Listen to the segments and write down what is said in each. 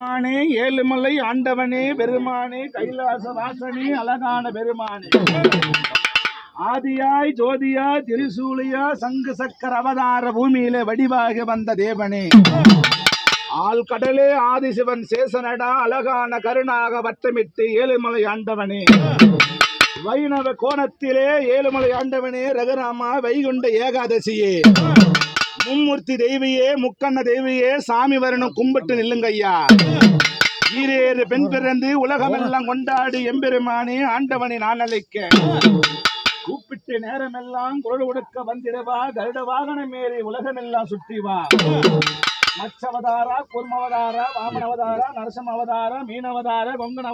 பெருமானே ஏழுமலை ஆண்டவனே பெருமானே கைலாச வாசனே அழகான பெருமானே. ஆதியாய் ஜோதியாய் திரிசூலியா சங்கு சக்கர அவதார பூமியில வடிவாக வந்த தேவனே. ஆள் கடலே ஆதிசிவன் சேசனடா அழகான கருணாக வட்டமிட்டு ஏழுமலை ஆண்டவனே. வைணவ கோணத்திலே ஏழுமலை ஆண்டவனே ரகுராமா வைகுண்ட ஏகாதசியே. மும்மூர்த்தி தெய்வியே முக்கண்ண தெய்வியே சாமி வரணும் கும்பிட்டு நில்லுங்க ஐயா ஈரேறு பெண் பிறந்து உலகமெல்லாம் கொண்டாடி எம்பெருமானே ஆண்டவனை நான் அழைக்க. கூப்பிட்டு நேரமெல்லாம் குரல் உடக்க வந்திடவா கருட வாகனம் மேறி உலகமெல்லாம் சுற்றி வா. மச்சவதாரா கூர்மவதாரா வாமனவதாரா நரசிம்ம அவதாரா மீனவதாரா கொங்கன்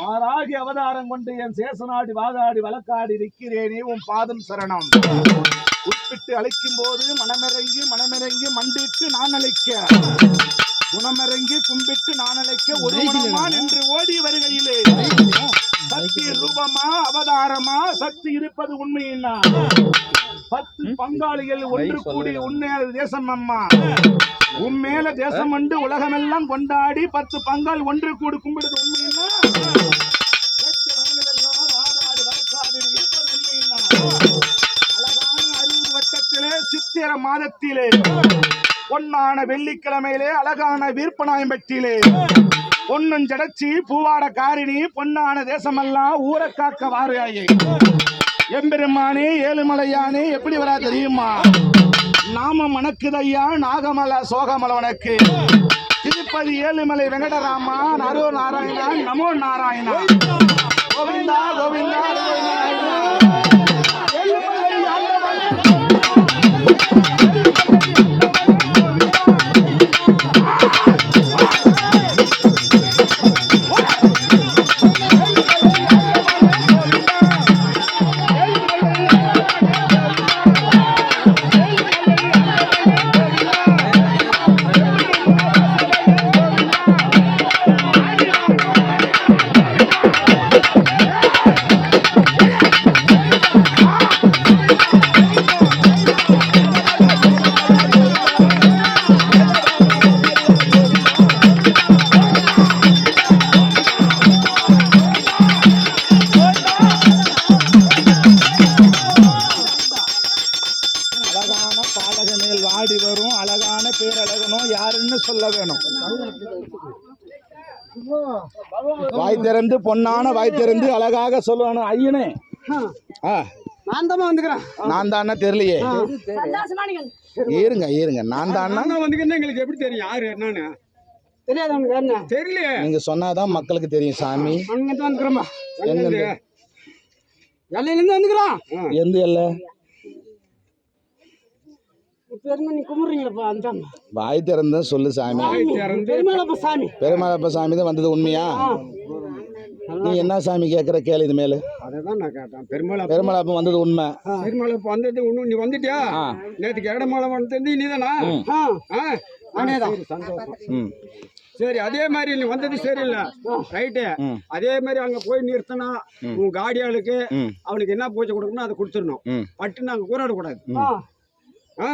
வாராகி அவதாரம் கொண்டு என் சேசநாடி வாதாடி வழக்காடி இருக்கிறேனே உன் பாதம் சரணம். உட்பிட்டு அழைக்கும் போது மனமிறங்கி மனமிறங்கி மண்டிட்டு நான் அழைக்க. குணமிறங்கி கும்பிட்டு நான் அழைக்க ஒரு மனமா நின்று ஓடி வருகையிலே. சக்தி ரூபமா அவதாரமா சக்தி இருப்பது உண்மையின்னா. பத்து பங்காளிகள் ஒன்று கூடி உண்மையான தேசம் அம்மா. உன் மேல தேசம் வந்து உலகமெல்லாம் கொண்டாடி பத்து பங்காள் ஒன்று கூடி கும்பிடுது உண்மையின்னா. எட்டு வரங்களெல்லாம் வாதாடி வழக்காடி இருப்பது உண்மையின்னா அழகான அறுபது வட்டத்திலே சித்திர மாதத்திலே பொன்னான வெள்ளிக்கிழமையிலே அழகான வீர்ப்பனாயம்பட்டியிலே பொன்னும் ஜடச்சி பூவாட காரிணி பொன்னான தேசமெல்லாம் ஊரை காக்க வாரியாயே. எம்பெருமானே ஏழுமலையானே எப்படி வரா தெரியுமா? நாம மணக்குதையா நாகமல சோகமல உனக்கு திருப்பதி ஏழுமலை வெங்கடராமா நரோ நாராயணா நமோ நாராயணா. கோவிந்தா கோவிந்தா. மேல் வாடி வரும். அழகான பேரழகனும் யாருன்னு சொல்ல வேணும். வாய் திறந்து பொன்னான வாய் திறந்து அழகாக சொல்லணும். ஐயனே. ஆ. நான் தான் வந்துக்கிறேன். நான் தானே தெரியலையே சந்தோஷமானீங்கள். இருங்க இருங்க. நான் தானா நான் வந்துக்கிறேன் எங்களுக்கு எப்படி தெரியும்? யாரு என்னன்னு? தெரியலையே. நீங்க சொன்னாதான் மக்களுக்கு தெரியும் சாமி. அங்க தான்? எல்லையிலேருந்து வந்துக்கிறோம். எந்த எல்லை? வாய் திறந்து சொல்லு சாமி. பெருமாளப்பா சாமி. தான் வந்தது உண்மையா? நீ என்ன சாமி கேட்குற கேளு இது மேல. அதை தான் நான் கேட்டேன். பெருமாளா பெருமாளப்பம் வந்தது உண்மை. பெருமாளப்பா வந்தது ஒன்றும் நீ வந்துட்டியா? ஆ. நேற்றுக்கு இடமாலை வந்தது நீ தானா. சந்தோஷம். ம். சரி அதே மாதிரி நீ வந்தது சரியில்லை. ரைட்டு. அதே மாதிரி அங்க போய் நிறுத்தினா உன் காடியாளுக்கு அவனுக்கு என்ன பூஜை கொடுக்கணும் அதை கொடுத்துடணும். ம். பட்டு நாங்க கூறாட கூடாது ம். ஆ?